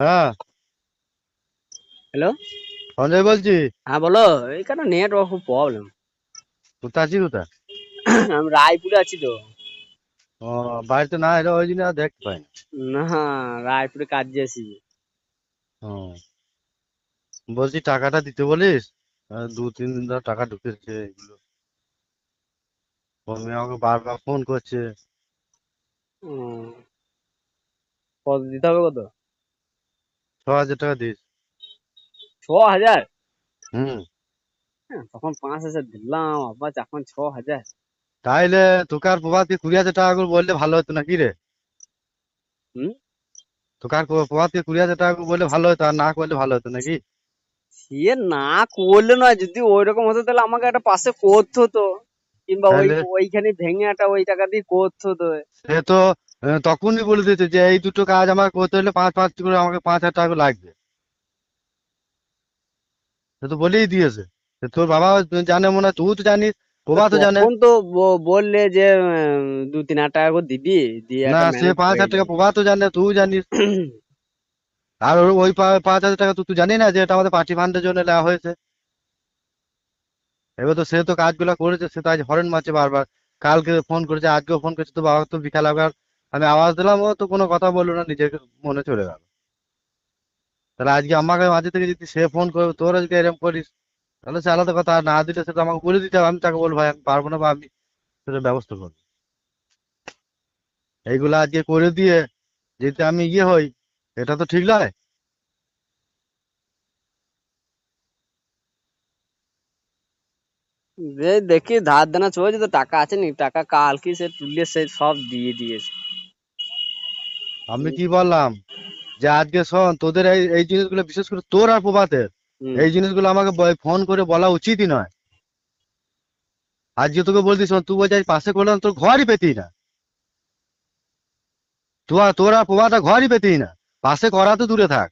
হ্যাঁ। হ্যালো। সঞ্জয় বলছি। হ্যাঁ বলো। এখানে নেটওয়ার্ক খুব প্রবলেম কোথায় আছি কোথায়? আমি রায়পুরে আছি তো। ও বাড়িতে না এলে ওই জন্য দেখতে পাই না। রায়পুরে কাজে আছি। ও। বলছি টাকাটা দিতে বলিস? দু তিন দিন ধরে টাকা ঢুকেছে এগুলো। মেয়ে আমাকে বারবার ফোন করছে। কত দিতে হবে কত? ছ হাজার টাকা ছ হাজার হুম। হ্যাঁ, তখন পাঁচ হাজার দিলাম আবার এখন ছ হাজার তাইলে তোকে আর প্রভাতকে কুড়ি হাজার টাকা করে বললে ভালো হতো নাকি রে? হুম? তোকে আর প্রভাতকে কুড়ি হাজার টাকা করে বললে ভালো হতো আর না করলে ভালো হতো নাকি সে না করলে নয় যদি ওই রকম হতো তাহলে আমাকে একটা পাশে করতো হতো। কিংবা ওই ওইখানে ভেঙে একটা ওই টাকা দিয়ে করতো হতো। সে তো তখনই বলে দিয়েছে যে এই দুটো কাজ আমাকে করতে হলে পাঁচ পাঁচ করে আমাকে পাঁচ হাজার টাকা লাগবে। সে তো বলেই দিয়েছে। তোর বাবা জানে মনে হয় তুই তো জানিস প্রভা তো জানে। তখন তো বললে যে দু তিন হাজার টাকা করে দিবি দিয়ে না সে পাঁচ হাজার টাকা। প্রভা তো জানে তুই জানিস। আর ওই পাঁচ হাজার টাকা তো তুই জানি না যে এটা আমাদের পার্টি ফান্ডের জন্য নেওয়া হয়েছে। এবার তো সে তো কাজগুলো করেছে সে তো আজ হরেন মারছে বারবার। কালকে ফোন করেছে আজকেও ফোন করেছে তো বাবা তো বিকাল আবার আমি আওয়াজ দিলাম, ও তো কোনো কথা বলল না, নিজের মনে চলে গেল। তাহলে আজকে আমাকে মাঝে থেকে যদি সে ফোন করে, তোর আজকে এরকম করিস, তাহলে সে আলাদা কথা না দিলে সে তো আমাকে বলে দিতে হবে, আমি তাকে বলব, ভাই, আমি পারব না বা আমি সেটা ব্যবস্থা করব। এইগুলো আজকে করে দিয়ে যদি আমি ইয়ে হই, এটা তো ঠিক নয়। দেখি, ধার দেনা চলছে তো, টাকা আছে নি, টাকা কালকে সে তুলে সে সব দিয়ে দিয়েছে। আমি কি বললাম? যে আজকে শোন তোদের এই এই জিনিসগুলো বিশেষ করে তোর আর প্রভাতের এই জিনিসগুলো আমাকে ফোন করে বলা উচিতই নয়। আজকে তোকে বলতিস তুই বলছিস পাশে করলাম তোর ঘরই পেতি না। তোর তোর আর প্রভাতটা ঘরই পেতি না। পাশে করা তো দূরে থাক।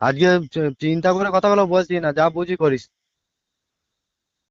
আজকে চিন্তা করে কথা বলা বলছি না যা বুঝি করিস।